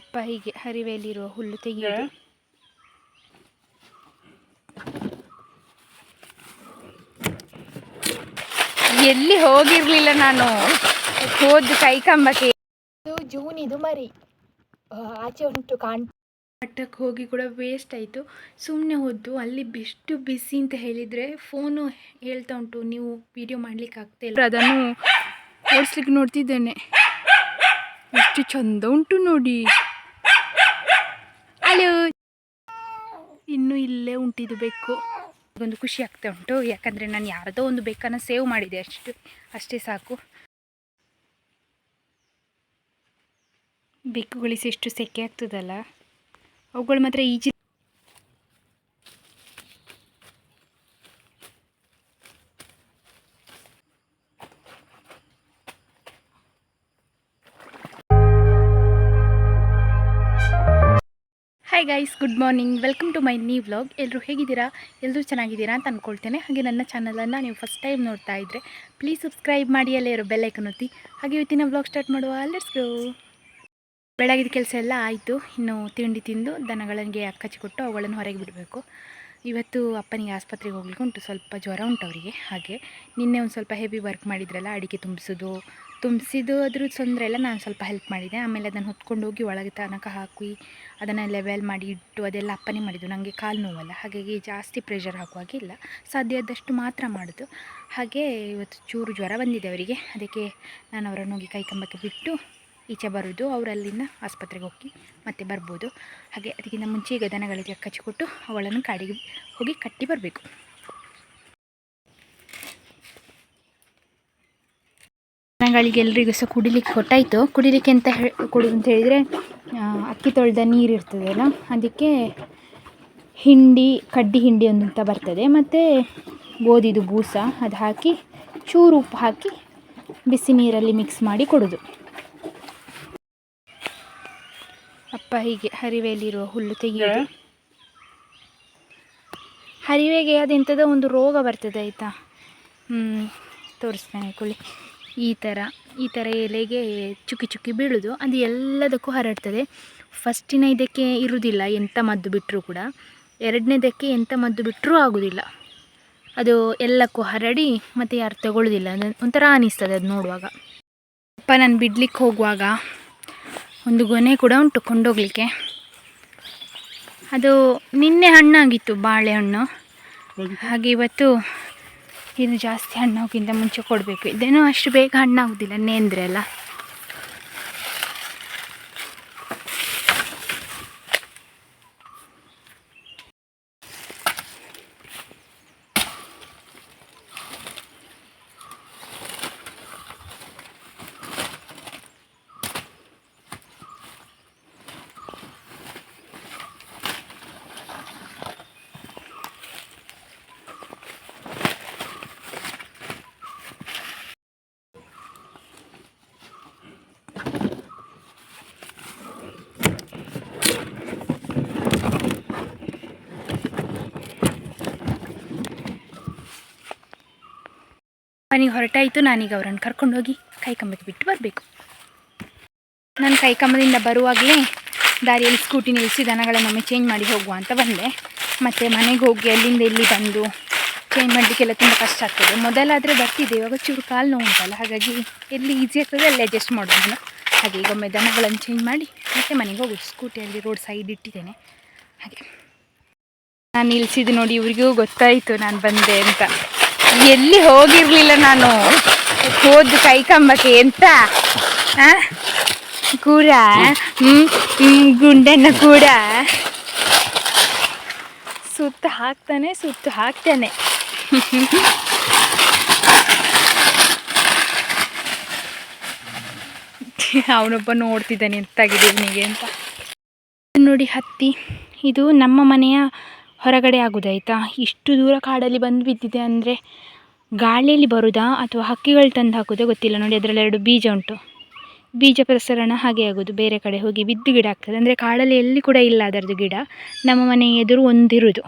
ಅಪ್ಪ ಹೀಗೆ ಹರಿವೆಯಲ್ಲಿರುವ ಹುಲ್ಲು ತೆಗೆಯುವ ಎಲ್ಲಿ ಹೋಗಿರ್ಲಿಲ್ಲ ನಾನು? ಹೋದ್ ಕೈ ಕಂಬಕ್ಕೆ ಇದು ಜೂನ್ ಇದು ಮರಿ. ಆಚೆ ಉಂಟು ಕಾಣ್ ಮಟ್ಟಕ್ಕೆ ಹೋಗಿ ಕೂಡ ವೇಸ್ಟ್ ಆಯಿತು. ಸುಮ್ಮನೆ ಹೋದ್ದು ಅಲ್ಲಿ ಎಷ್ಟು ಬಿಸಿ ಅಂತ ಹೇಳಿದರೆ ಫೋನು ಹೇಳ್ತಾ ಉಂಟು ನೀವು ವಿಡಿಯೋ ಮಾಡ್ಲಿಕ್ಕೆ ಆಗ್ತಾ ಇಲ್ಲ. ಅದನ್ನು ಓಡಿಸ್ಲಿಕ್ಕೆ ನೋಡ್ತಿದ್ದೇನೆ. ಎಷ್ಟು ಚಂದ ಉಂಟು ನೋಡಿ. ಇನ್ನೂ ಇಲ್ಲೇ ಉಂಟಿದ್ದು ಬೆಕ್ಕು. ಒಂದು ಖುಷಿ ಆಗ್ತಾ ಉಂಟು. ಯಾಕಂದರೆ ನಾನು ಯಾರದೋ ಒಂದು ಬೆಕ್ಕನ್ನು ಸೇವ್ ಮಾಡಿದೆ ಅಷ್ಟು. ಅಷ್ಟೇ ಸಾಕು. ಬೆಕ್ಕುಗಳಿಸಿ ಎಷ್ಟು ಸೆಕೆ ಆಗ್ತದಲ್ಲ? ಅವುಗಳು ಮಾತ್ರ easy hi guys good morning welcome to my new vlog ಎಲ್ಲರೂ ಹೇಗಿದ್ದೀರಾ? ಎಲ್ಲರೂ ಚೆನ್ನಾಗಿದ್ದೀರಾ ಅಂತ ಅಂದ್ಕೊಳ್ತೇನೆ ಹಾಗೆ ನನ್ನ ಚಾನಲನ್ನು ನೀವು ಫಸ್ಟ್ ಟೈಮ್ ನೋಡ್ತಾ ಇದ್ದರೆ ಪ್ಲೀಸ್ ಸಬ್ಸ್ಕ್ರೈಬ್ ಮಾಡಿ, ಅಲ್ಲೇ ಇರೋ ಬೆಲ್ಲೈಕನ್ ಒತ್ತಿ. ಹಾಗೆ ಇವತ್ತಿನ ವ್ಲಾಗ್ ಸ್ಟಾರ್ಟ್ ಮಾಡುವ. ಲೆಟ್ಸ್ ಗೋ ಬೆಳಗಿದ ಕೆಲಸ ಎಲ್ಲ ಆಯಿತು. ಇನ್ನು ತಿಂಡಿ ತಿಂದು ದನಗಳಿಗೆ ಕೊಟ್ಟು ಅವುಗಳನ್ನು ಹೊರಗೆ ಬಿಡಬೇಕು. ಇವತ್ತು ಅಪ್ಪನಿಗೆ ಆಸ್ಪತ್ರೆಗೆ ಹೋಗ್ಲಿಕ್ಕೆ ಉಂಟು. ಸ್ವಲ್ಪ ಜ್ವರ ಉಂಟು ಅವರಿಗೆ. ಹಾಗೆ ನಿನ್ನೆ ಒಂದು ಸ್ವಲ್ಪ ಹೆವಿ ವರ್ಕ್ ಮಾಡಿದ್ರಲ್ಲ ಅಡಿಕೆ ತುಂಬಿಸೋದು. ತುಂಬಿಸಿದ್ದು ಅದ್ರ ತೊಂದರೆ ಎಲ್ಲ ನಾನು ಸ್ವಲ್ಪ ಹೆಲ್ಪ್ ಮಾಡಿದೆ. ಆಮೇಲೆ ಅದನ್ನು ಹೊತ್ಕೊಂಡು ಹೋಗಿ ಒಳಗೆ ತನಕ ಹಾಕಿ ಅದನ್ನು ಲೆವೆಲ್ ಮಾಡಿ ಇಟ್ಟು ಅದೆಲ್ಲ ಅಪ್ಪನೇ ಮಾಡಿದ್ದು. ನನಗೆ ಕಾಲು ನೋವಲ್ಲ. ಹಾಗಾಗಿ ಜಾಸ್ತಿ ಪ್ರೆಷರ್ ಹಾಕುವಾಗಿಲ್ಲ ಸಾಧ್ಯ ಆದಷ್ಟು ಮಾತ್ರ ಮಾಡೋದು. ಹಾಗೆ ಇವತ್ತು ಚೂರು ಜ್ವರ ಬಂದಿದೆ ಅವರಿಗೆ. ಅದಕ್ಕೆ ನಾನು ಅವರನ್ನು ಹೋಗಿ ಕೈ ಕಂಬಕ್ಕೆ ಬಿಟ್ಟು ಈಚೆ ಬರೋದು. ಅವರಲ್ಲಿಂದ ಆಸ್ಪತ್ರೆಗೆ ಹೋಗಿ ಮತ್ತೆ ಬರ್ಬೋದು. ಹಾಗೆ ಅದಕ್ಕಿಂತ ಮುಂಚೆ ಈಗ ದನಗಳಿಗೆ ಕಚ್ಚಿಕೊಟ್ಟು ಅವಳನ್ನು ಕಾಡಿಗೆ ಹೋಗಿ ಕಟ್ಟಿ ಬರಬೇಕು. ದನಗಳಿಗೆ ಎಲ್ರಿಗೂ ಸಹ ಕುಡಿಲಿಕ್ಕೆ ಕೊಟ್ಟಾಯಿತು ಕುಡಿಲಿಕ್ಕೆ ಅಂತ ಹೇಳಿ ಕೊಡೋದು ಅಂತ ಹೇಳಿದರೆ ಅಕ್ಕಿ ತೊಳೆದ ನೀರು ಇರ್ತದಲ್ಲ ಅದಕ್ಕೆ ಹಿಂಡಿ ಕಡ್ಡಿ ಹಿಂಡಿ ಒಂದು ಅಂತ ಬರ್ತದೆ. ಮತ್ತು ಗೋಧಿದು ಬೂಸ ಅದು ಹಾಕಿ ಚೂರು ಉಪ್ಪು ಹಾಕಿ ಬಿಸಿ ನೀರಲ್ಲಿ ಮಿಕ್ಸ್ ಮಾಡಿ ಕೊಡೋದು. ಅಪ್ಪ ಹೀಗೆ ಹರಿವೆಯಲ್ಲಿರುವ ಹುಲ್ಲು ತೆಗೆಯೋದು. ಹರಿವೆಗೆ ಅದೆಂಥದೋ ಒಂದು ರೋಗ ಬರ್ತದೆ ಆಯಿತಾ? ಹ್ಞೂ ತೋರಿಸ್ತೇನೆ ಕೊಳ್ಳಿ. ಈ ಥರ ಈ ಥರ ಎಲೆಗೆ ಚುಕ್ಕಿ ಚುಕ್ಕಿ ಬೀಳೋದು. ಅದು ಎಲ್ಲದಕ್ಕೂ ಹರಡ್ತದೆ. ಫಸ್ಟಿನ ಇದಕ್ಕೆ ಇರುವುದಿಲ್ಲ ಎಂಥ ಮದ್ದು ಬಿಟ್ಟರೂ ಕೂಡ. ಎರಡನೇದಕ್ಕೆ ಎಂಥ ಮದ್ದು ಬಿಟ್ಟರೂ ಆಗೋದಿಲ್ಲ. ಅದು ಎಲ್ಲಕ್ಕೂ ಹರಡಿ ಮತ್ತು ಯಾರು ತಗೊಳ್ಳೋದಿಲ್ಲ ಒಂಥರ ಅನಿಸ್ತದೆ ಅದು ನೋಡುವಾಗ. ಅಪ್ಪ ನಾನು ಬಿಡ್ಲಿಕ್ಕೆ ಹೋಗುವಾಗ ಒಂದು ಗೊನೆ ಕೂಡ ಉಂಟು ಕೊಂಡೋಗ್ಲಿಕ್ಕೆ. ಅದು ನಿನ್ನೆ ಹಣ್ಣಾಗಿತ್ತು, ಬಾಳೆಹಣ್ಣು. ಹಾಗೆ ಇವತ್ತು ಇದು ಜಾಸ್ತಿ ಹಣ್ಣಾಗಿಂತ ಮುಂಚೆ ಕೊಡಬೇಕು. ಇದೇನೋ ಅಷ್ಟು ಬೇಗ ಹಣ್ಣಾಗೋದಿಲ್ಲ ನೇಂದ್ರೆ ಅಲ್ಲ. ನನಗೆ ಹೊರಟಾಯಿತು, ನಾನೀಗ ಅವರನ್ನು ಕರ್ಕೊಂಡೋಗಿ ಕೈ ಕಂಬಕ್ಕೆ ಬಿಟ್ಟು ಬರಬೇಕು. ನಾನು ಕೈ ಕಂಬದಿಂದ ಬರುವಾಗಲೇ ದಾರಿಯಲ್ಲಿ ಸ್ಕೂಟಿ ನಿಲ್ಲಿಸಿ ದನಗಳನ್ನೊಮ್ಮೆ ಚೇಂಜ್ ಮಾಡಿ ಹೋಗುವ ಅಂತ ಬಂದೆ. ಮತ್ತು ಮನೆಗೆ ಹೋಗಿ ಅಲ್ಲಿಂದ ಇಲ್ಲಿ ಬಂದು ಚೇಂಜ್ ಮಾಡಲಿಕ್ಕೆಲ್ಲ ತುಂಬ ಕಷ್ಟ ಆಗ್ತದೆ. ಮೊದಲಾದರೆ ಬರ್ತಿದ್ದೆ, ಇವಾಗ ಚೂರು ಕಾಲು ನೋವು ಉಂಟಲ್ಲ, ಹಾಗಾಗಿ ಎಲ್ಲಿ ಈಸಿ ಆಗ್ತದೆ ಅಲ್ಲಿ ಅಡ್ಜಸ್ಟ್ ನಾನು. ಹಾಗೆ ಈಗ ಒಮ್ಮೆ ದನಗಳನ್ನು ಚೇಂಜ್ ಮಾಡಿ ಮತ್ತೆ ಮನೆಗೆ ಹೋಗೋದು. ಸ್ಕೂಟಿಯಲ್ಲಿ ರೋಡ್ ಸೈಡ್ ಇಟ್ಟಿದ್ದೇನೆ. ಹಾಗೆ. ನಾನು ನಿಲ್ಲಿಸಿದ್ದು ನೋಡಿ, ಇವರಿಗೂ ಗೊತ್ತಾಯಿತು, ನಾನು ಬಂದೆ ಅಂತ. ಎಲ್ಲಿ ಹೋಗಿರ್ಲಿಲ್ಲ ನಾನು? ಹೋದ್ ಕೈ ಕಂಬಕ್ಕೆ ಎಂತ? ಕೂಡ? ಗುಂಡನ್ನ ಕೂಡ? ಸುತ್ತ ಹಾಕ್ತಾನೆ ಸುತ್ತ ಹಾಕ್ತಾನೆ. ಅವನೊಬ್ಬ ನೋಡ್ತಿದ್ದಾನೆ, ಎಂತಾಗಿದೆ ಅಂತ. ನೋಡಿ ಹತ್ತಿ, ಇದು ನಮ್ಮ ಮನೆಯ ಹೊರಗಡೆ ಆಗೋದಾಯ್ತಾ ಇಷ್ಟು ದೂರ ಕಾಡಲ್ಲಿ ಬಂದು ಬಿದ್ದಿದೆ ಅಂದರೆ ಗಾಳಿಯಲ್ಲಿ ಬರುದಾ ಅಥವಾ ಹಕ್ಕಿಗಳು ತಂದು ಹಾಕೋದೇ ಗೊತ್ತಿಲ್ಲ. ನೋಡಿ, ಅದರಲ್ಲಿ ಎರಡು ಬೀಜ ಉಂಟು. ಬೀಜ ಪ್ರಸರಣ ಹಾಗೆ ಆಗೋದು. ಬೇರೆ ಕಡೆ ಹೋಗಿ ಬಿದ್ದು ಗಿಡ ಆಗ್ತದೆ. ಅಂದರೆ ಕಾಡಲ್ಲಿ ಎಲ್ಲಿ ಕೂಡ ಇಲ್ಲ ಅದರದ್ದು ಗಿಡ. ನಮ್ಮ ಮನೆ ಎದುರು ಒಂದಿರುವುದು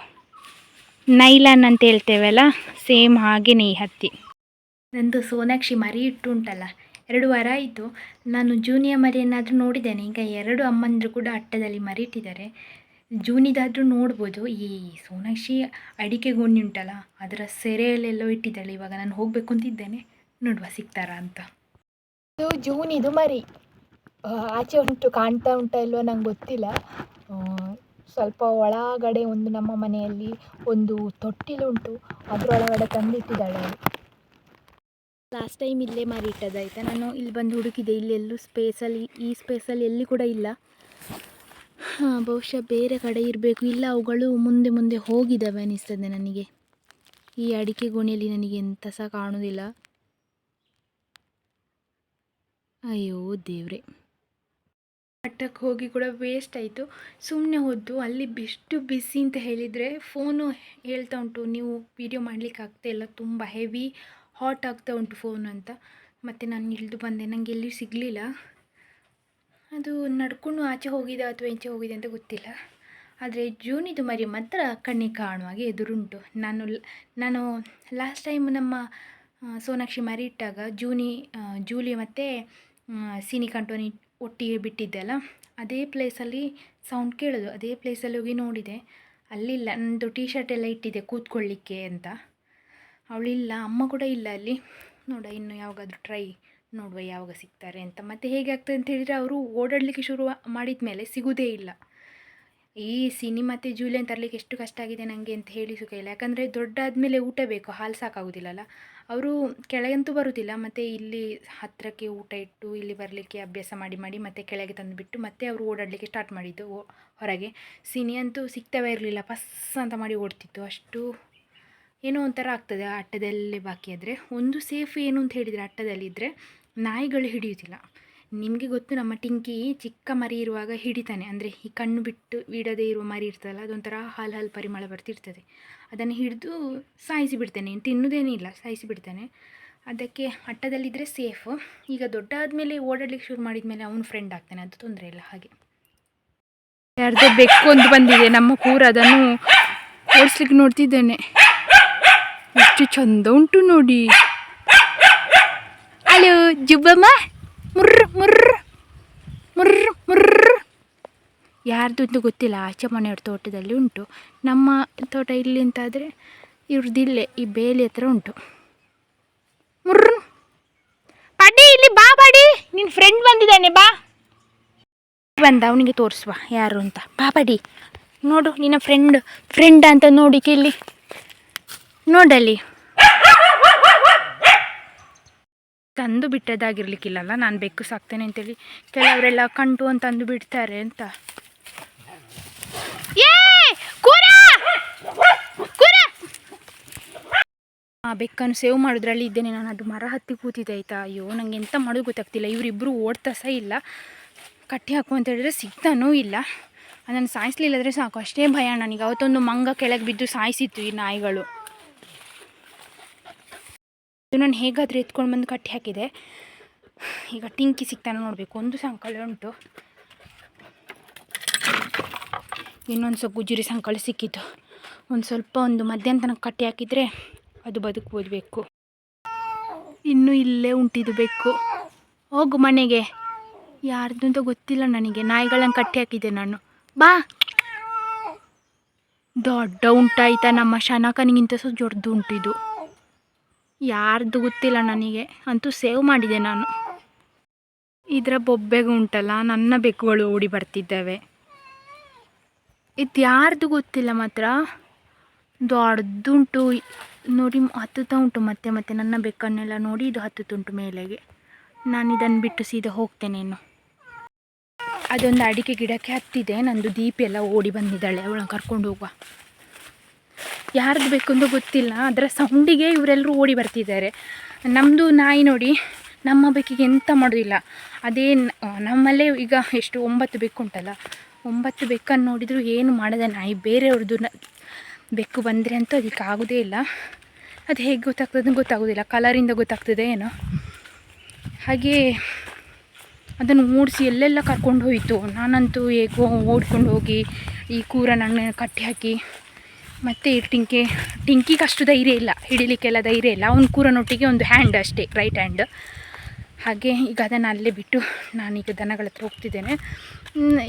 ನೈಲಾನ್ ಅಂತ ಹೇಳ್ತೇವಲ್ಲ? ಸೇಮ್ ಹಾಗೆಯೇ ಈ ಹತ್ತಿ. ನಂದು ಸೋನಾಕ್ಷಿ ಮರಿ ಇಟ್ಟು ಉಂಟಲ್ಲ. ಎರಡು ವಾರ ಆಯಿತು. ನಾನು ಜೂನಿಯ ಮರಿಯನ್ನಾದರೂ ನೋಡಿದ್ದೇನೆ. ಈಗ ಎರಡು ಅಮ್ಮಂದರು ಕೂಡ ಅಟ್ಟದಲ್ಲಿ ಮರಿ ಇಟ್ಟಿದ್ದಾರೆ. ಜೂನಿದಾದರೂ ನೋಡ್ಬೋದು. ಈ ಸೋನಾಕ್ಷಿ ಅಡಿಕೆ ಗೋಣಿ ಉಂಟಲ್ಲ ಅದರ ಸೆರೆಯಲ್ಲೆಲ್ಲೋ ಇಟ್ಟಿದ್ದಾಳೆ. ಇವಾಗ ನಾನು ಹೋಗಬೇಕು ಅಂತಿದ್ದೇನೆ ನೋಡುವ ಸಿಗ್ತಾರಾ ಅಂತ. ಇದು ಜೂನ್ ಇದು ಮರಿ. ಆಚೆ ಉಂಟು, ಕಾಣ್ತಾ ಉಂಟಾ ಇಲ್ವೋ ನಂಗೆ ಗೊತ್ತಿಲ್ಲ. ಸ್ವಲ್ಪ ಒಳಗಡೆ ಒಂದು ನಮ್ಮ ಮನೆಯಲ್ಲಿ ಒಂದು ತೊಟ್ಟಿಲುಂಟು. ಅದರೊಳಗಡೆ ತಂದಿಟ್ಟಿದ್ದಾಳೆ ಲಾಸ್ಟ್ ಟೈಮ್ ಇಲ್ಲೇ ಮಾರಿ ಇಟ್ಟದಾಯ್ತಾ ನಾನು ಇಲ್ಲಿ ಬಂದು ಹುಡುಕಿದೆ. ಇಲ್ಲೆಲ್ಲೂ ಸ್ಪೇಸಲ್ಲಿ ಈ ಸ್ಪೇಸಲ್ಲಿ ಎಲ್ಲಿ ಕೂಡ ಇಲ್ಲ. ಬಹುಶಃ ಬೇರೆ ಕಡೆ ಇರಬೇಕು. ಇಲ್ಲ, ಅವುಗಳು ಮುಂದೆ ಮುಂದೆ ಹೋಗಿದ್ದಾವೆ ಅನ್ನಿಸ್ತದೆ ನನಗೆ. ಈ ಅಡಿಕೆ ಗೋಣಿಯಲ್ಲಿ ನನಗೆ ಎಂಥ ಸಹ ಕಾಣುವುದಿಲ್ಲ. ಅಯ್ಯೋ, ದೇವ್ರೆ. ಮಟ್ಟಕ್ಕೆ ಹೋಗಿ ಕೂಡ ವೇಸ್ಟ್ ಆಯಿತು. ಸುಮ್ಮನೆ ಹೋದ್ದು, ಅಲ್ಲಿ ಬೆಷ್ಟು ಬಿಸಿ ಅಂತ ಹೇಳಿದರೆ ಫೋನು ಹೇಳ್ತಾ ಉಂಟು. ನೀವು ವಿಡಿಯೋ ಮಾಡಲಿಕ್ಕೆ ಆಗ್ತಾ ಇಲ್ಲ, ತುಂಬ ಹೆವಿ ಹಾಟ್ ಆಗ್ತಾ ಉಂಟು ಫೋನ್ ಅಂತ. ಮತ್ತು ನಾನು ಇಳಿದು ಬಂದೆ ನನಗೆ ಎಲ್ಲಿಯೂ ಸಿಗಲಿಲ್ಲ. ಅದು ನಡ್ಕೊಂಡು ಆಚೆ ಹೋಗಿದೆ ಅಥವಾ ಈಚೆ ಹೋಗಿದೆ ಅಂತ ಗೊತ್ತಿಲ್ಲ. ಆದರೆ ಜೂನಿದು ಮರಿ ಮಾತ್ರ ಕಣ್ಣಿಗೆ ಕಾಣುವ ಹಾಗೆ ಎದುರುಂಟು. ನಾನು ನಾನು ಲಾಸ್ಟ್ ಟೈಮ್ ನಮ್ಮ ಸೋನಾಕ್ಷಿ ಮರಿ ಇಟ್ಟಾಗ ಜೂನಿ ಜೂಲಿ ಮತ್ತು ಸಿನಿ ಕಂಟೋನಿ ಒಟ್ಟಿಗೆ ಬಿಟ್ಟಿದ್ದೆ ಅಲ್ಲ? ಅದೇ ಪ್ಲೇಸಲ್ಲಿ ಸೌಂಡ್ ಕೇಳೋದು. ಅದೇ ಪ್ಲೇಸಲ್ಲಿ ಹೋಗಿ ನೋಡಿದೆ. ಅಲ್ಲಿಲ್ಲ. ನನ್ನದು ಟೀ ಶರ್ಟ್ ಎಲ್ಲ ಇಟ್ಟಿದ್ದೆ ಕೂತ್ಕೊಳ್ಳಿಕ್ಕೆ ಅಂತ. ಅವಳಿಲ್ಲ. ಅಮ್ಮ ಕೂಡ ಇಲ್ಲ ಅಲ್ಲಿ. ನೋಡ, ಇನ್ನು ಯಾವಾಗಾದರೂ ಟ್ರೈ ನೋಡುವ ಯಾವಾಗ ಸಿಗ್ತಾರೆ ಅಂತ. ಮತ್ತು ಹೇಗೆ ಆಗ್ತದೆ ಅಂತ ಹೇಳಿದರೆ ಅವರು ಓಡಾಡಲಿಕ್ಕೆ ಶುರು ಮಾಡಿದ ಮೇಲೆ ಸಿಗೋದೇ ಇಲ್ಲ. ಈ ಸಿನಿ ಮತ್ತು ಜೂಲಿಯನ್ ತರಲಿಕ್ಕೆ ಎಷ್ಟು ಕಷ್ಟ ಆಗಿದೆ ನನಗೆ ಅಂತ ಹೇಳಿ ಸುಖ ಇಲ್ಲ. ಯಾಕಂದರೆ ದೊಡ್ಡಾದಮೇಲೆ ಊಟ ಬೇಕು, ಹಾಲು ಸಾಕಾಗೋದಿಲ್ಲಲ್ಲ. ಅವರು ಕೆಳಗಂತೂ ಬರುವುದಿಲ್ಲ ಮತ್ತು ಇಲ್ಲಿ ಹತ್ತಿರಕ್ಕೆ ಊಟ ಇಟ್ಟು ಇಲ್ಲಿ ಬರಲಿಕ್ಕೆ ಅಭ್ಯಾಸ ಮಾಡಿ ಮಾಡಿ ಮತ್ತೆ ಕೆಳಗೆ ತಂದುಬಿಟ್ಟು ಮತ್ತೆ ಅವರು ಓಡಾಡಲಿಕ್ಕೆ ಸ್ಟಾರ್ಟ್ ಮಾಡಿದ್ದು ಹೊರಗೆ. ಸಿನಿ ಅಂತೂ ಸಿಗ್ತವೇ ಇರಲಿಲ್ಲ, ಪಸ್ ಅಂತ ಮಾಡಿ ಓಡ್ತಿತ್ತು. ಅಷ್ಟು ಏನೋ ಒಂಥರ ಆಗ್ತದೆ ಅಟ್ಟದಲ್ಲೇ ಬಾಕಿ ಆದರೆ. ಒಂದು ಸೇಫ್ ಏನು ಅಂತ ಹೇಳಿದರೆ ಅಟ್ಟದಲ್ಲಿದ್ದರೆ ನಾಯಿಗಳು ಹಿಡಿಯುವುದಿಲ್ಲ. ನಿಮಗೆ ಗೊತ್ತು ನಮ್ಮ ಟಿಂಕಿ ಚಿಕ್ಕ ಮರಿ ಇರುವಾಗ ಹಿಡಿತಾನೆ. ಅಂದರೆ ಈ ಕಣ್ಣು ಬಿಟ್ಟು ಬಿಡದೇ ಇರುವ ಮರಿ ಇರ್ತದಲ್ಲ, ಅದೊಂಥರ ಹಾಲು ಹಾಲು ಪರಿಮಳ ಬರ್ತಿರ್ತದೆ. ಅದನ್ನು ಹಿಡಿದು ಸಾಯಿಸಿ ಬಿಡ್ತಾನೆ. ತಿನ್ನೋದೇನಿಲ್ಲ ಸಾಯಿಸಿ ಬಿಡ್ತಾನೆ. ಅದಕ್ಕೆ ಅಟ್ಟದಲ್ಲಿದ್ದರೆ ಸೇಫು. ಈಗ ದೊಡ್ಡ ಆದಮೇಲೆ ಓಡಾಡ್ಲಿಕ್ಕೆ ಶುರು ಮಾಡಿದ ಮೇಲೆ ಅವನು ಫ್ರೆಂಡ್ ಆಗ್ತಾನೆ, ಅದು ತೊಂದರೆ ಇಲ್ಲ, ಹಾಗೆ. ಯಾರ್ದೋ ಬೆಕ್ಕು ಒಂದು ಬಂದಿದೆ, ನಮ್ಮ ಕೂರ ಅದನ್ನು ಓಡಿಸ್ಲಿಕ್ಕೆ ನೋಡ್ತಿದ್ದೇನೆ. ಎಷ್ಟು ಚಂದ ಉಂಟು ನೋಡಿ. ಹಲೋ ಜುಬ್ಬಮ್ಮ ಮುರ್ರ್ ಮುರ್ರ್ ಮುರ್ರ್ ಮುರ್ರ್ ಯಾರ್ದು ಅಂತ ಗೊತ್ತಿಲ್ಲ, ಆಚೆ ಮನೆಯವ್ರ ತೋಟದಲ್ಲಿ ಉಂಟು. ನಮ್ಮ ತೋಟ ಇಲ್ಲಿ ಅಂತಾದರೆ ಇವ್ರದ್ದಿಲ್ಲೇ ಈ ಬೇಲಿ ಹತ್ರ ಉಂಟು. ಮುರ್ರ್. ಪಡಿ ಇಲ್ಲಿ ಬಾ ಪಾಡಿ ನಿನ್ನ ಫ್ರೆಂಡ್ ಬಂದಿದ್ದಾನೆ, ಬಾ. ಬಂದ, ಅವನಿಗೆ ತೋರಿಸುವ, ಯಾರು ಅಂತ. ಬಾ, ಬಾಡಿ. ನೋಡು, ನಿನ್ನ ಫ್ರೆಂಡ್ ಫ್ರೆಂಡ್ ಅಂತ ನೋಡಿ ಇಲ್ಲಿ ನೋಡಲ್ಲಿ. ತಂದು ಬಿಟ್ಟದಾಗಿರ್ಲಿಕ್ಕಿಲ್ಲಲ್ಲ, ನಾನು ಬೆಕ್ಕು ಸಾಕ್ತೇನೆ ಅಂತೇಳಿ. ಕೆಲವರೆಲ್ಲ ಕಂಡು ಅಂತ ಅಂದು ಬಿಡ್ತಾರೆ ಅಂತ. ಆ ಬೆಕ್ಕನ್ನು ಸೇವ್ ಮಾಡೋದ್ರಲ್ಲಿ ಇದ್ದೇನೆ ನಾನು. ಅದು ಮರ ಹತ್ತಿ ಕೂತಿದ್ದೆ ಆಯ್ತಾ? ಅಯ್ಯೋ ನನಗೆ ಎಂತ ಮಾಡೋದು ಗೊತ್ತಾಗ್ತಿಲ್ಲ. ಇವರಿಬ್ಬರು ಓಡ್ತಾ ಸಹ ಇಲ್ಲ. ಕಟ್ಟಿ ಹಾಕು ಅಂತ ಹೇಳಿದ್ರೆ ಸಿಗ್ತಾನೂ ಇಲ್ಲ. ಅದನ್ನು ಸಾಯಿಸ್ಲಿಲ್ಲದ್ರೆ ಸಾಕು. ಅಷ್ಟೇ ಭಯ. ನನಗೆ ಅವತ್ತೊಂದು ಮಂಗ ಕೆಳಗೆ ಬಿದ್ದು ಸಾಯಿಸಿತ್ತು ಈ ನಾಯಿಗಳು. ಇದು ನಾನು ಹೇಗಾದರೂ ಎತ್ಕೊಂಡು ಬಂದು ಕಟ್ಟಿ ಹಾಕಿದೆ. ಈಗ ಟಿಂಕಿ ಸಿಗ್ತಾನೆ ನೋಡಬೇಕು. ಒಂದು ಸಂಕಳ ಉಂಟು. ಇನ್ನೊಂದು ಸ್ವಲ್ಪ ಗುಜರಿ ಸಂಕಳ ಸಿಕ್ಕಿತ್ತು ಒಂದು ಸ್ವಲ್ಪ ಒಂದು ಮಧ್ಯಾಹ್ನ ತನಕ ಕಟ್ಟಿ ಹಾಕಿದರೆ ಅದು ಬದುಕ್ಬೋದು ಬೇಕು ಇನ್ನೂ ಇಲ್ಲೇ ಉಂಟಿದ್ದು ಬೇಕು ಹೋಗು ಮನೆಗೆ. ಯಾರ್ದು ಅಂತ ಗೊತ್ತಿಲ್ಲ ನನಗೆ. ನಾಯಿಗಳನ್ನು ಕಟ್ಟಿ ಹಾಕಿದ್ದೆ ನಾನು. ಬಾ. ದೊಡ್ಡ ಉಂಟಾಯ್ತಾ ನಮ್ಮ ಶನಕನಿಗಿಂತ ಸಹ ಜೊಡ್ದು ಉಂಟಿದು ಯಾರ್ದು ಗೊತ್ತಿಲ್ಲ ನನಗೆ. ಅಂತೂ ಸೇವ್ ಮಾಡಿದೆ ನಾನು. ಇದರ ಬೊಬ್ಬೆಗೆ ಉಂಟಲ್ಲ, ನನ್ನ ಬೆಕ್ಕುಗಳು ಓಡಿ ಬರ್ತಿದ್ದಾವೆ. ಇದು ಯಾರ್ದು ಗೊತ್ತಿಲ್ಲ ಮಾತ್ರ. ದೊಡ್ಡದುಂಟು ನೋಡಿ ಹತ್ತುತ್ತಾ ಉಂಟು ಮತ್ತೆ ಮತ್ತೆ ನನ್ನ ಬೆಕ್ಕನ್ನೆಲ್ಲ ನೋಡಿ ಇದು ಹತ್ತುತ್ತುಂಟು ಮೇಲೆಗೆ. ನಾನು ಇದನ್ನು ಬಿಟ್ಟು ಸೀದಾ ಹೋಗ್ತೇನೆ ಇನ್ನು. ಅದೊಂದು ಅಡಿಕೆ ಗಿಡಕ್ಕೆ ಹತ್ತಿದೆ, ನಂದು ದೀಪ ಎಲ್ಲ ಓಡಿ ಬಂದಿದ್ದಾಳೆ, ಅವಳನ್ನು ಕರ್ಕೊಂಡು ಹೋಗುವ. ಯಾರ್ದು ಬೇಕು ಅಂತ ಗೊತ್ತಿಲ್ಲ ಅದರ ಸೌಂಡಿಗೆ ಇವರೆಲ್ಲರೂ ಓಡಿ ಬರ್ತಿದ್ದಾರೆ. ನಮ್ಮದು ನಾಯಿ ನೋಡಿ, ನಮ್ಮ ಬೆಕ್ಕಿಗೆ ಎಂತ ಮಾಡೋದಿಲ್ಲ. ಅದೇ ನಮ್ಮಲ್ಲೇ ಈಗ ಎಷ್ಟು, ಒಂಬತ್ತು ಬೆಕ್ಕುಂಟಲ್ಲ ಒಂಬತ್ತು ಬೆಕ್ಕನ್ನು ನೋಡಿದರೂ ಏನು ಮಾಡದ ನಾಯಿ, ಬೇರೆಯವ್ರದ್ದು ಬೆಕ್ಕು ಬಂದರೆ ಅಂತೂ ಅದಕ್ಕೆ ಆಗೋದೇ ಇಲ್ಲ. ಅದು ಹೇಗೆ ಗೊತ್ತಾಗ್ತದೆ ಗೊತ್ತಾಗೋದಿಲ್ಲ, ಕಲರಿಂದ ಗೊತ್ತಾಗ್ತದೆ ಏನೋ. ಹಾಗೆ ಅದನ್ನು ಮೂಡಿಸಿ ಎಲ್ಲೆಲ್ಲ ಕರ್ಕೊಂಡು ಹೋಯಿತು. ನಾನಂತೂ ಹೇಗೋ ಓಡ್ಕೊಂಡು ಹೋಗಿ ಈ ಕೂರ ನನ್ನ ಕಟ್ಟಿ ಹಾಕಿ ಮತ್ತು ಟಿಂಕಿ, ಟಿಂಕಿಗೆ ಅಷ್ಟು ಧೈರ್ಯ ಇಲ್ಲ, ಹಿಡಿಲಿಕ್ಕೆಲ್ಲ ಧೈರ್ಯ ಇಲ್ಲ. ಅವ್ನು ಕೂರನೊಟ್ಟಿಗೆ ಒಂದು ಹ್ಯಾಂಡ್ ಅಷ್ಟೇ ರೈಟ್ ಹ್ಯಾಂಡ್ ಹಾಗೆ ಈಗ ಅದನ್ನು ಅಲ್ಲೇ ಬಿಟ್ಟು ನಾನೀಗ ದನಗಳ ಹತ್ರ ಹೋಗ್ತಿದ್ದೇನೆ.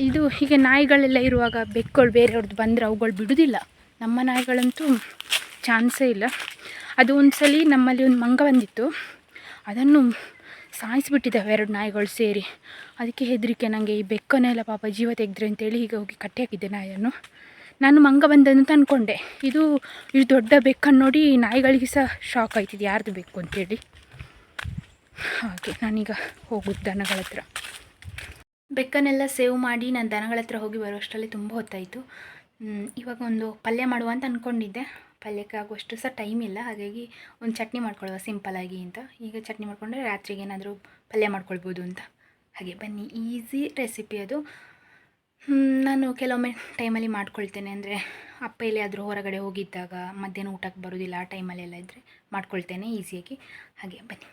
ಇದು ಹೀಗೆ ನಾಯಿಗಳೆಲ್ಲ ಇರುವಾಗ ಬೆಕ್ಕುಗಳು ಬೇರೆಯವ್ರದ್ದು ಬಂದರೆ ಅವುಗಳು ಬಿಡುವುದಿಲ್ಲ ನಮ್ಮ ನಾಯಿಗಳಂತೂ ಚಾನ್ಸೇ ಇಲ್ಲ. ಅದು ಒಂದು ಸಲ ನಮ್ಮಲ್ಲಿ ಒಂದು ಮಂಗ ಬಂದಿತ್ತು. ಅದನ್ನು ಸಾಯಿಸಿಬಿಟ್ಟಿದ್ದಾವೆ ಎರಡು ನಾಯಿಗಳು ಸೇರಿ. ಅದಕ್ಕೆ ಹೆದರಿಕೆ ನನಗೆ ಈ ಬೆಕ್ಕನ್ನೆಲ್ಲ ಪಾಪ ಜೀವ ತೆಗೆದ್ರೆ ಅಂತೇಳಿ ಹೀಗೆ ಹೋಗಿ ಕಟ್ಟಿ ಹಾಕಿದ್ದೆ ನಾಯಿಯನ್ನು. ನಾನು ಮಂಗ ಬಂದಂತ ಅಂದ್ಕೊಂಡೆ ಇದು ಇಷ್ಟು ದೊಡ್ಡ ಬೆಕ್ಕನ್ನು ನೋಡಿ ನಾಯಿಗಳಿಗೆ ಸಹ ಶಾಕ್ ಆಯ್ತಿದೆ. ಯಾರ್ದು ಬೇಕು ಅಂತೇಳಿ. ಹಾಗೆ ನಾನೀಗ ಹೋಗುದು ದನಗಳ ಹತ್ರ. ಬೆಕ್ಕನ್ನೆಲ್ಲ ಸೇವ್ ಮಾಡಿ ನಾನು ದನಗಳ ಹತ್ರ ಹೋಗಿ ಬರುವಷ್ಟರಲ್ಲಿ ತುಂಬ ಹೊತ್ತಾಯಿತು. ಇವಾಗ ಒಂದು ಪಲ್ಯ ಮಾಡುವ ಅಂತ ಅಂದ್ಕೊಂಡಿದ್ದೆ ಪಲ್ಯಕ್ಕೆ ಆಗುವಷ್ಟು ಸಹ ಟೈಮ್ ಇಲ್ಲ. ಹಾಗಾಗಿ ಒಂದು ಚಟ್ನಿ ಮಾಡ್ಕೊಳ್ಳುವ ಸಿಂಪಲಾಗಿ ಅಂತ. ಈಗ ಚಟ್ನಿ ಮಾಡಿಕೊಂಡ್ರೆ ರಾತ್ರಿಗೆ ಏನಾದರೂ ಪಲ್ಯ ಮಾಡ್ಕೊಳ್ಬೋದು ಅಂತ. ಹಾಗೆ ಬನ್ನಿ ಈಸಿ ರೆಸಿಪಿ ಅದು. ನಾನು ಕೆಲವೊಮ್ಮೆ ಟೈಮಲ್ಲಿ ಮಾಡ್ಕೊಳ್ತೇನೆ. ಅಂದರೆ ಅಪ್ಪ ಎಲ್ಲಿಯಾದರೂ ಹೊರಗಡೆ ಹೋಗಿದ್ದಾಗ ಮಧ್ಯಾಹ್ನ ಊಟಕ್ಕೆ ಬರೋದಿಲ್ಲ, ಆ ಟೈಮಲ್ಲೆಲ್ಲ ಇದ್ದರೆ ಮಾಡ್ಕೊಳ್ತೇನೆ ಈಸಿಯಾಗಿ ಹಾಗೆ, ಬನ್ನಿ.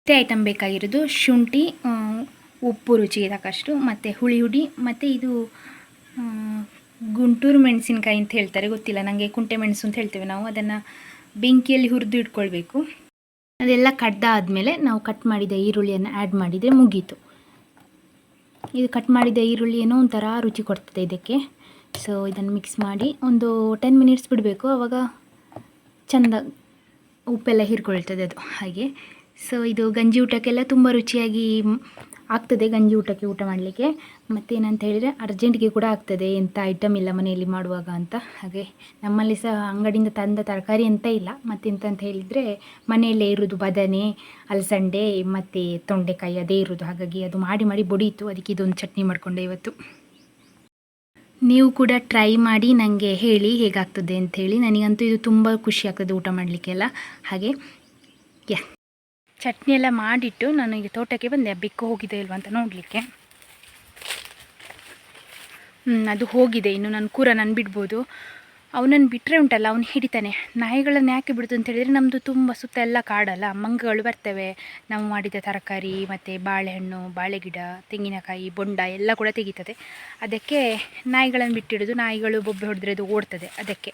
ಮತ್ತೆ ಐಟಮ್ ಬೇಕಾಗಿರೋದು ಶುಂಠಿ ಉಪ್ಪು ರುಚಿಗೆ ತಕ್ಕಷ್ಟು ಮತ್ತು ಹುಳಿ ಹುಡಿ, ಮತ್ತು ಇದು ಗುಂಟೂರು ಮೆಣಸಿನ್ಕಾಯಿ ಅಂತ ಹೇಳ್ತಾರೆ, ಗೊತ್ತಿಲ್ಲ ನನಗೆ ಕುಂಟೆ ಮೆಣಸು ಅಂತ ಹೇಳ್ತೇವೆ ನಾವು, ಅದನ್ನು ಬೆಂಕಿಯಲ್ಲಿ ಹುರಿದು ಇಟ್ಕೊಳ್ಬೇಕು. ಅದೆಲ್ಲ ಕಡ್ದಾದಮೇಲೆ ನಾವು ಕಟ್ ಮಾಡಿದ ಈರುಳ್ಳಿಯನ್ನು ಆ್ಯಡ್ ಮಾಡಿದರೆ ಮುಗೀತು. ಇದು ಕಟ್ ಮಾಡಿದ ಈರುಳ್ಳಿ ಏನೋ ಒಂಥರ ರುಚಿ ಕೊಡ್ತದೆ ಇದಕ್ಕೆ. ಸೊ ಇದನ್ನು ಮಿಕ್ಸ್ ಮಾಡಿ ಒಂದು ಟೆನ್ ಮಿನಿಟ್ಸ್ ಬಿಡಬೇಕು. ಆವಾಗ ಚೆಂದ ಉಪ್ಪೆಲ್ಲ ಹೀರ್ಕೊಳ್ತದೆ ಅದು. ಹಾಗೆ. ಸೊ ಇದು ಗಂಜಿ ಊಟಕ್ಕೆಲ್ಲ ತುಂಬ ರುಚಿಯಾಗಿ ಆಗ್ತದೆ ಗಂಜಿ ಊಟಕ್ಕೆ ಊಟ ಮಾಡಲಿಕ್ಕೆ. ಮತ್ತೇನಂತ ಹೇಳಿದರೆ ಅರ್ಜೆಂಟ್ಗೆ ಕೂಡ ಆಗ್ತದೆ ಎಂಥ ಐಟಮ್ ಇಲ್ಲ ಮನೆಯಲ್ಲಿ ಮಾಡುವಾಗ ಅಂತ. ಹಾಗೆ ನಮ್ಮಲ್ಲಿ ಸಹ ಅಂಗಡಿಯಿಂದ ತಂದ ತರಕಾರಿ ಅಂತ ಇಲ್ಲ. ಮತ್ತೆಂತ ಅಂತ ಹೇಳಿದರೆ ಮನೆಯಲ್ಲೇ ಇರೋದು ಬದನೆ, ಅಲಸಂಡೆ, ಮತ್ತು ತೊಂಡೆಕಾಯಿ ಅದೇ ಇರೋದು. ಹಾಗಾಗಿ ಅದು ಮಾಡಿ ಮಾಡಿ ಬೊಡೀತು. ಅದಕ್ಕೆ ಇದೊಂದು ಚಟ್ನಿ ಮಾಡಿಕೊಂಡೆ ಇವತ್ತು. ನೀವು ಕೂಡ ಟ್ರೈ ಮಾಡಿ ನನಗೆ ಹೇಳಿ ಹೇಗಾಗ್ತದೆ ಅಂಥೇಳಿ ನನಗಂತೂ ಇದು ತುಂಬ ಖುಷಿ ಆಗ್ತದೆ ಊಟ ಮಾಡಲಿಕ್ಕೆಲ್ಲ. ಹಾಗೆ, ಯಾ. ಚಟ್ನಿ ಎಲ್ಲ ಮಾಡಿಟ್ಟು ನಾನು ಈಗ ತೋಟಕ್ಕೆ ಬಂದೆ. ಬೆಕ್ಕು ಹೋಗಿದೆ ಇಲ್ವಾ ಅಂತ ನೋಡಲಿಕ್ಕೆ. ಅದು ಹೋಗಿದೆ. ಇನ್ನು ನನ್ನ ಕೂರ ನಾನು ಬಿಡ್ಬೋದು. ಅವನನ್ನು ಬಿಟ್ಟರೆ ಉಂಟಲ್ಲ, ಅವನು ಹಿಡಿತಾನೆ. ನಾಯಿಗಳನ್ನು ಯಾಕೆ ಬಿಡ್ತು ಅಂತ ಹೇಳಿದರೆ ನಮ್ಮದು ತುಂಬ ಸುತ್ತ ಎಲ್ಲ ಕಾಡಲ್ಲ. ಮಂಗಗಳು ಬರ್ತವೆ. ನಾವು ಮಾಡಿದ ತರಕಾರಿ, ಮತ್ತು ಬಾಳೆಹಣ್ಣು, ಬಾಳೆಗಿಡ, ತೆಂಗಿನಕಾಯಿ, ಬೊಂಡ ಎಲ್ಲ ಕೂಡ ತೆಗಿತದೆ. ಅದಕ್ಕೆ ನಾಯಿಗಳನ್ನು ಬಿಟ್ಟಿಡೋದು, ನಾಯಿಗಳು ಬೊಬ್ಬೆ ಹೊಡೆದ್ರೆ ಅದು ಓಡ್ತದೆ. ಅದಕ್ಕೆ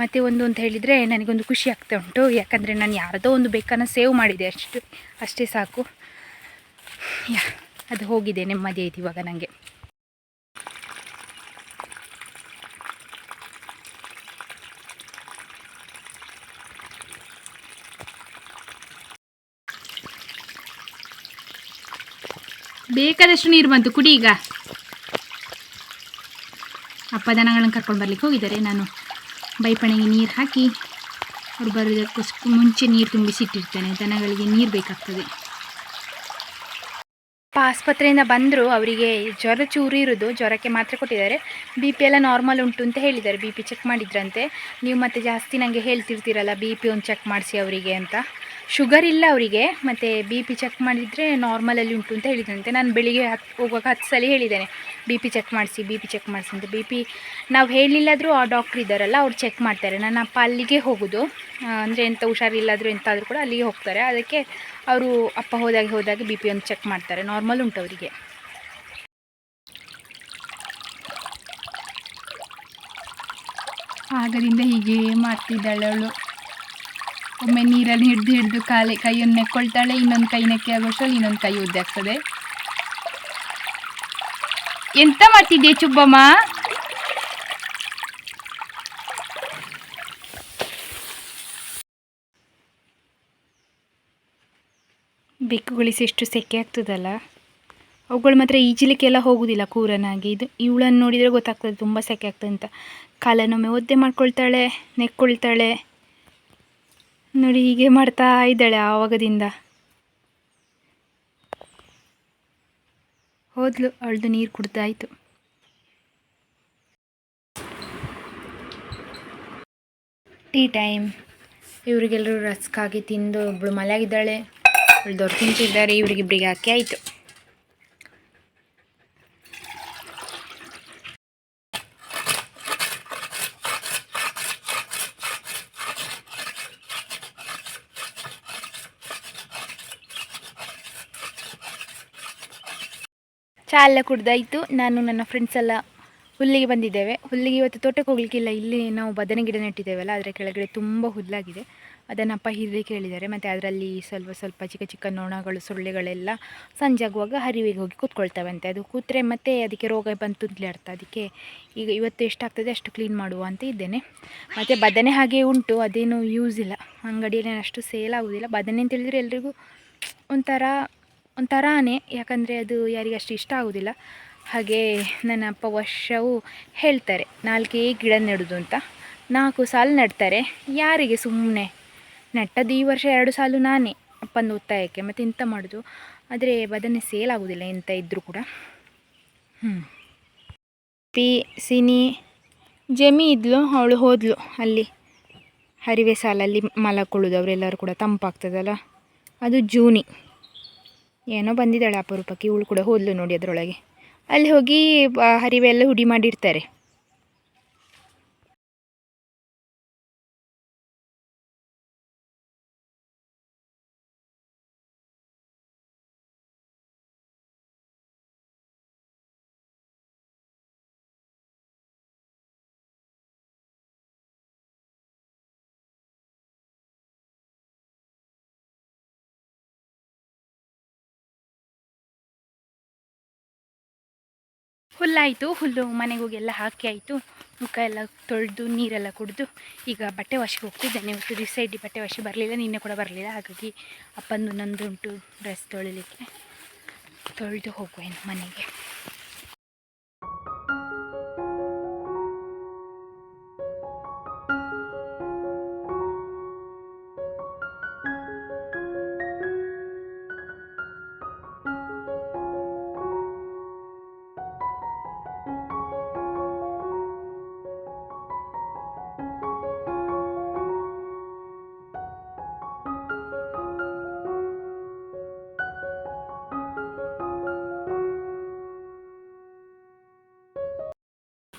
ಮತ್ತು ಒಂದು ಅಂತ ಹೇಳಿದರೆ ನನಗೊಂದು ಖುಷಿ ಆಗ್ತಾ ಉಂಟು. ಯಾಕಂದರೆ ನಾನು ಯಾರದೋ ಒಂದು ಬೆಕ್ಕನ್ನು ಸೇವ್ ಮಾಡಿದೆ ಅಷ್ಟು. ಅಷ್ಟೇ ಸಾಕು. ಯಾ, ಅದು ಹೋಗಿದೆ ನೆಮ್ಮದಿ ಆಯ್ತು ಇವಾಗ ನನಗೆ ಬೇಕಾದಷ್ಟು ನೀರು ಬಂತು, ಕುಡಿ ಈಗ. ಅಪ್ಪ ದನಗಳನ್ನು ಕರ್ಕೊಂಡು ಬರ್ಲಿಕ್ಕೆ ಹೋಗಿದ್ದಾರೆ, ನಾನು ಬೈಪಣೆಗೆ ನೀರು ಹಾಕಿ ಅವ್ರು ಬರೋದಕ್ಕೋಸ್ಕರ ಮುಂಚೆ ನೀರು ತುಂಬಿಸಿಟ್ಟಿರ್ತೇನೆ, ದನಗಳಿಗೆ ನೀರು ಬೇಕಾಗ್ತದೆ. ಆಸ್ಪತ್ರೆಯಿಂದ ಬಂದರು, ಅವರಿಗೆ ಜ್ವರ ಚೂರು ಇರೋದು, ಜ್ವರಕ್ಕೆ ಮಾತ್ರ ಕೊಟ್ಟಿದ್ದಾರೆ. ಬಿ ಪಿ ಎಲ್ಲ ನಾರ್ಮಲ್ ಉಂಟು ಅಂತ ಹೇಳಿದ್ದಾರೆ, ಬಿ ಪಿ ಚೆಕ್ ಮಾಡಿದ್ರಂತೆ. ನೀವು ಮತ್ತೆ ಜಾಸ್ತಿ ನನಗೆ ಹೇಳ್ತಿರ್ತೀರಲ್ಲ, ಬಿ ಪಿ ಒಂದು ಚೆಕ್ ಮಾಡಿಸಿ ಅವರಿಗೆ ಅಂತ. ಶುಗರ್ ಇಲ್ಲ ಅವರಿಗೆ, ಮತ್ತು ಬಿ ಪಿ ಚೆಕ್ ಮಾಡಿದರೆ ನಾರ್ಮಲಲ್ಲಿ ಉಂಟು ಅಂತ ಹೇಳಿದಂತೆ. ನಾನು ಬೆಳಿಗ್ಗೆ ಹತ್ತು ಹೋಗುವಾಗ ಹತ್ತು ಸಲ ಹೇಳಿದ್ದೇನೆ ಬಿ ಪಿ ಚೆಕ್ ಮಾಡಿಸಿ ಬಿ ಪಿ ಚೆಕ್ ಮಾಡಿಸಿ ಅಂತ. ಬಿ ಪಿ ನಾವು ಹೇಳಿಲ್ಲಾದರೂ ಆ ಡಾಕ್ಟ್ರ್ ಇದ್ದಾರಲ್ಲ, ಅವ್ರು ಚೆಕ್ ಮಾಡ್ತಾರೆ. ನನ್ನ ಅಪ್ಪ ಅಲ್ಲಿಗೆ ಹೋಗೋದು. ಅಂದರೆ ಎಂಥ ಹುಷಾರಿಲ್ಲಾದರೂ ಎಂತಾದರೂ ಕೂಡ ಅಲ್ಲಿಗೆ ಹೋಗ್ತಾರೆ. ಅದಕ್ಕೆ ಅವರು ಅಪ್ಪ ಹೋದಾಗ ಹೋದಾಗ ಬಿ ಪಿ ಒಂದು ಚೆಕ್ ಮಾಡ್ತಾರೆ. ನಾರ್ಮಲ್ ಉಂಟು ಅವರಿಗೆ. ಆಗದಿಂದ ಹೀಗೆ ಮಾಡ್ತಿದ್ದಾಳೆ ಅವಳು. ಒಮ್ಮೆ ನೀರಲ್ಲಿ ಹಿಡ್ದು ಹಿಡ್ದು ಕಾಲೆ ಕೈಯನ್ನು ನೆಕ್ಕೊಳ್ತಾಳೆ, ಇನ್ನೊಂದು ಕೈ ನೆಕ್ಕೆ ಆಗೋಷ್ಟರಲ್ಲಿ ಇನ್ನೊಂದು ಕೈ ಉದ್ದೆ ಆಗ್ತದೆ. ಎಂತ ಮಾಡ್ತಿದ್ದೆ ಚುಬ್ಬಮ್ಮ? ಬೆಕ್ಕುಗಳಿಸಿ ಎಷ್ಟು ಸೆಕೆ ಆಗ್ತದಲ್ಲ? ಅವುಗಳು ಮಾತ್ರ ಈಜಲಿಕ್ಕೆಲ್ಲ ಹೋಗೋದಿಲ್ಲ ಕೂರನಾಗಿ. ಇದು ಇವಳನ್ನು ನೋಡಿದರೆ ಗೊತ್ತಾಗ್ತದೆ, ತುಂಬ ಸೆಕೆ ಆಗ್ತದೆ ಅಂತ. ಕಾಲನ್ನೊಮ್ಮೆ ಒದ್ದೆ ಮಾಡ್ಕೊಳ್ತಾಳೆ, ನೆಕ್ಕೊಳ್ತಾಳೆ. ನೋಡಿ, ಹೀಗೆ ಮಾಡ್ತಾ ಇದ್ದಾಳೆ ಆವಾಗದಿಂದ. ಹೋದ್ಲು ಅವಳದು ನೀರು ಕುಡ್ದಾಯ್ತು. Tea time. ಇವರಿಗೆಲ್ಲರೂ ರಸ್ಕಾಗಿ ತಿಂದು ಒಬ್ಳು ಮಲಗಿದ್ದಾಳೆ ದೊಡ್ಡ ತಿಂತಿದ್ದಾರೆ ಇವರಿಗಿಬ್ಬರಿಗೆ ಹಾಕಿ ಆಯಿತು. ಚಾ ಎಲ್ಲ ಕುಡ್ದಾಯಿತು. ನಾನು ನನ್ನ ಫ್ರೆಂಡ್ಸ್ ಎಲ್ಲ ಹುಲ್ಲಿಗೆ ಬಂದಿದ್ದೇವೆ. ಹುಲ್ಲಿಗೆ ಇವತ್ತು ತೋಟಕ್ಕೆ ಹೋಗ್ಲಿಕ್ಕಿಲ್ಲ. ಇಲ್ಲಿ ನಾವು ಬದನೆ ಗಿಡ ನೆಟ್ಟಿದ್ದೇವಲ್ಲ ಅದರ ಕೆಳಗಡೆ ತುಂಬ ಹುಲ್ಲಾಗಿದೆ. ಅದನ್ನಪ್ಪ ಹಿರಿ ಕೇಳಿದ್ದಾರೆ. ಮತ್ತು ಅದರಲ್ಲಿ ಸ್ವಲ್ಪ ಸ್ವಲ್ಪ ಚಿಕ್ಕ ಚಿಕ್ಕ ನೊಣಗಳು, ಸೊಳ್ಳೆಗಳೆಲ್ಲ ಸಂಜೆ ಆಗುವಾಗ ಹರಿವಿಗೆ ಹೋಗಿ ಕೂತ್ಕೊಳ್ತಾವಂತೆ. ಅದು ಕೂತ್ರೆ ಮತ್ತೆ ಅದಕ್ಕೆ ರೋಗ ಬಂತು ಅರ್ಥ. ಅದಕ್ಕೆ ಈಗ ಇವತ್ತು ಎಷ್ಟಾಗ್ತದೆ ಅಷ್ಟು ಕ್ಲೀನ್ ಮಾಡುವ ಅಂತ ಇದ್ದೇನೆ. ಮತ್ತು ಬದನೆ ಹಾಗೆ ಉಂಟು. ಅದೇನು ಯೂಸ್ ಇಲ್ಲ. ಅಂಗಡಿಯಲ್ಲಿ ಅಷ್ಟು ಸೇಲ್ ಆಗೋದಿಲ್ಲ. ಬದನೆ ಅಂತ ಹೇಳಿದರೆ ಎಲ್ರಿಗೂ ಒಂಥರ ಒಂಥರಾನೇ ಯಾಕಂದರೆ ಅದು ಯಾರಿಗಷ್ಟು ಇಷ್ಟ ಆಗೋದಿಲ್ಲ. ಹಾಗೆ ನನ್ನ ಅಪ್ಪ ವರ್ಷವೂ ಹೇಳ್ತಾರೆ, ನಾಲ್ಕೇ ಗಿಡ ನೆಡೋದು ಅಂತ. ನಾಲ್ಕು ಸಾಲು ನೆಡ್ತಾರೆ, ಯಾರಿಗೆ ಸುಮ್ಮನೆ ನೆಟ್ಟದ್ದು ಈ ವರ್ಷ ಎರಡು ಸಾಲು ನಾನೇ, ಅಪ್ಪನ ಒತ್ತಾಯಕ್ಕೆ, ಮತ್ತು ಇಂಥ ಮಾಡೋದು? ಆದರೆ ಬದನೆ ಸೇಲ್ ಆಗೋದಿಲ್ಲ ಎಂತ ಇದ್ದರೂ ಕೂಡ. ಹ್ಞೂ ಪಿ, ಸಿನಿ, ಜಮಿ ಇದ್ಲು, ಅವಳು ಹೋದ್ಲು ಅಲ್ಲಿ. ಹರಿವೆ ಸಾಲಲ್ಲಿ ಮಲಕೊಳ್ಳೋದು ಅವರೆಲ್ಲರೂ ಕೂಡ ತಂಪಾಗ್ತದಲ್ಲ? ಅದು ಜೂನಿ. ಏನೋ ಬಂದಿದ್ದಾಳೆ ಅಪರೂಪಕ್ಕೆ ಇವಳು ಕೂಡ ಹೋದ್ಲು ನೋಡಿ ಅದರೊಳಗೆ. ಅಲ್ಲಿ ಹೋಗಿ ಹರಿವೆ ಎಲ್ಲ ಹುಡಿ ಮಾಡಿರ್ತಾರೆ. ಹುಲ್ಲಾಯಿತು ಹುಲ್ಲು ಮನೆಗೆ ಹೋಗಿ ಎಲ್ಲ ಹಾಕಿ ಆಯಿತು. ಮುಖ ಎಲ್ಲ ತೊಳೆದು, ನೀರೆಲ್ಲ ಕುಡಿದು, ಈಗ ಬಟ್ಟೆ ವಾಶಿಗೆ ಹೋಗ್ತಿದ್ದೇನೆ. ಇವತ್ತು ದಿವಸ ಇಡೀ ಬಟ್ಟೆ ವಾಶಿ ಬರಲಿಲ್ಲ, ನಿನ್ನೆ ಕೂಡ ಬರಲಿಲ್ಲ. ಹಾಗಾಗಿ ಅಪ್ಪಂದು ನಂದು ಉಂಟು ಡ್ರೆಸ್ ತೊಳಿಲಿಕ್ಕೆ. ತೊಳೆದು ಹೋಗುವೇನು ಮನೆಗೆ.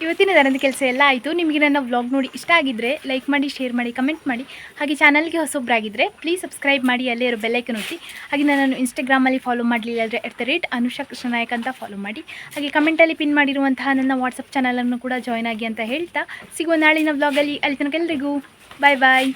ಇವತ್ತಿನ ದನದ ಕೆಲಸ ಎಲ್ಲ ಆಯಿತು. ನಿಮಗೆ ನನ್ನ ವ್ಲಾಗ್ ನೋಡಿ ಇಷ್ಟ ಆಗಿದ್ದರೆ ಲೈಕ್ ಮಾಡಿ ಶೇರ್ ಮಾಡಿ ಕಮೆಂಟ್ ಮಾಡಿ. ಹಾಗೆ ಚಾನಲ್ಗೆ ಹೊಸೊಬ್ಬರಾಗಿದ್ದರೆ ಪ್ಲೀಸ್ ಸಬ್ಸ್ಕ್ರೈಬ್ ಮಾಡಿ, ಅಲ್ಲೇ ಇರೋ ಬೆಲ್ಲೈಕನ್ ಒತ್ತಿ. ಹಾಗೆ ನನ್ನನ್ನು ಇನ್ಸ್ಟಾಗ್ರಾಮಲ್ಲಿ ಫಾಲೋ ಮಾಡಲಿಲ್ಲ ಅಂದರೆ at the rate Anusha Krishnanayak ಅಂತ ಫಾಲೋ ಮಾಡಿ. ಹಾಗೆ ಕಮೆಂಟಲ್ಲಿ ಪಿನ್ ಮಾಡಿರುವಂತಹ ನನ್ನ ವಾಟ್ಸಪ್ ಚಾನಲನ್ನು ಕೂಡ ಜಾಯ್ನ್ ಆಗಿ ಅಂತ ಹೇಳ್ತಾ. ಸಿಗುವ ನಾಳಿನ ವ್ಲಾಗಲ್ಲಿ ಅಲ್ಲಿ ತನಕ ಎಲ್ರಿಗೂ ಬಾಯ್ ಬಾಯ್